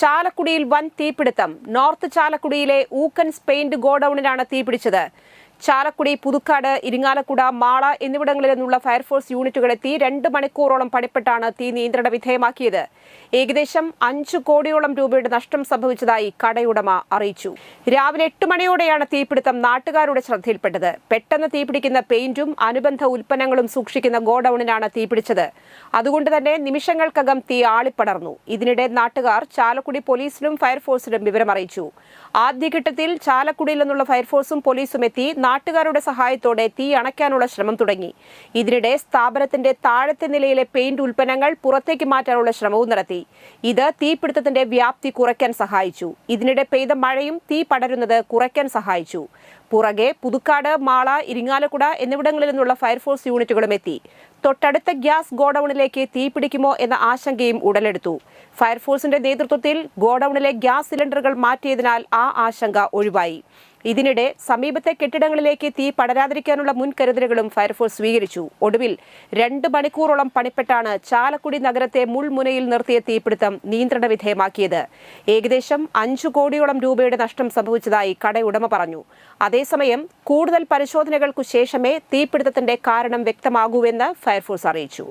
ചാലക്കുടിയിൽ വൻ തീപിടുത്തം. നോർത്ത് ചാലക്കുടിയിലെ ഊക്കൻസ് പെയിന്റ് ഗോഡൌണിലാണ് തീപിടിച്ചത്. ചാലക്കുടി പുതുക്കാട് ഇരിങ്ങാലക്കുട മാള എന്നിവിടങ്ങളിൽ നിന്നുള്ള ഫയർഫോഴ്സ് യൂണിറ്റുകൾ എത്തി രണ്ട് മണിക്കൂറോളം പണിപ്പെട്ടാണ് തീ നിയന്ത്രണ വിധേയമാക്കിയത്. ഏകദേശം അഞ്ചു കോടിയോളം രൂപയുടെ നഷ്ടം സംഭവിച്ചതായി കടയുടമ അറിയിച്ചു. രാവിലെ എട്ട് മണിയോടെയാണ് തീപിടുത്തം നാട്ടുകാരുടെ ശ്രദ്ധയിൽപ്പെട്ടത്. പെട്ടെന്ന് തീപിടിക്കുന്ന പെയിന്റും അനുബന്ധ ഉൽപ്പന്നങ്ങളും സൂക്ഷിക്കുന്ന ഗോഡൌണിനാണ് തീപിടിച്ചത്. അതുകൊണ്ട് തന്നെ നിമിഷങ്ങൾക്കകം തീ ആളിപ്പടർന്നു. ഇതിനിടെ നാട്ടുകാർ ചാലക്കുടി പോലീസിലും ഫയർഫോഴ്സിലും വിവരമറിയിച്ചു. ആദ്യഘട്ടത്തിൽ ചാലക്കുടിയിൽ നിന്നുള്ള ഫയർഫോഴ്സും പോലീസും എത്തി നാട്ടുകാരുടെ സഹായത്തോടെ തീ അണയ്ക്കാനുള്ള ശ്രമം തുടങ്ങി. ഇതിനിടെ സ്ഥാപനത്തിന്റെ താഴത്തെ നിലയിലെ പെയിന്റ് ഉൽപ്പന്നങ്ങൾ പുറത്തേക്ക് മാറ്റാനുള്ള ശ്രമവും നടത്തി. ഇത് തീപിടുത്തത്തിന്റെ വ്യാപ്തി കുറയ്ക്കാൻ സഹായിച്ചു. ഇതിനിടെ പെയ്ത മഴയും തീ പടരുന്നത് കുറയ്ക്കാൻ സഹായിച്ചു. പുറകെ പുതുക്കാട് മാള ഇരിങ്ങാലക്കുട എന്നിവിടങ്ങളിൽ നിന്നുള്ള ഫയർഫോഴ്സ് യൂണിറ്റുകളും എത്തി. തൊട്ടടുത്ത ഗ്യാസ് ഗോഡൌണിലേക്ക് തീപിടിക്കുമോ എന്ന ആശങ്കയും ഉടലെടുത്തു. ഫയർഫോഴ്സിന്റെ നേതൃത്വത്തിൽ ഗോഡൌണിലെ ഗ്യാസ് സിലിണ്ടറുകൾ മാറ്റിയതിനാൽ ആ ആശങ്ക ഒഴിവായി. ഇതിനിടെ സമീപത്തെ കെട്ടിടങ്ങളിലേക്ക് തീ പടരാതിരിക്കാനുള്ള മുൻകരുതലുകളും ഫയർഫോഴ്സ് സ്വീകരിച്ചു. ഒടുവിൽ രണ്ട് മണിക്കൂറോളം പണിപ്പെട്ടാണ് ചാലക്കുടി നഗരത്തെ മുൾമുനയിൽ നിർത്തിയ തീപിടുത്തം നിയന്ത്രണ വിധേയമാക്കിയത്. ഏകദേശം അഞ്ചു കോടിയോളം രൂപയുടെ നഷ്ടം സംഭവിച്ചതായി കടയുടമ പറഞ്ഞു. അതേസമയം കൂടുതൽ പരിശോധനകൾക്കു ശേഷമേ തീപിടുത്തത്തിന്റെ കാരണം വ്യക്തമാകൂവെന്ന് ഫയർഫോഴ്സ് അറിയിച്ചു.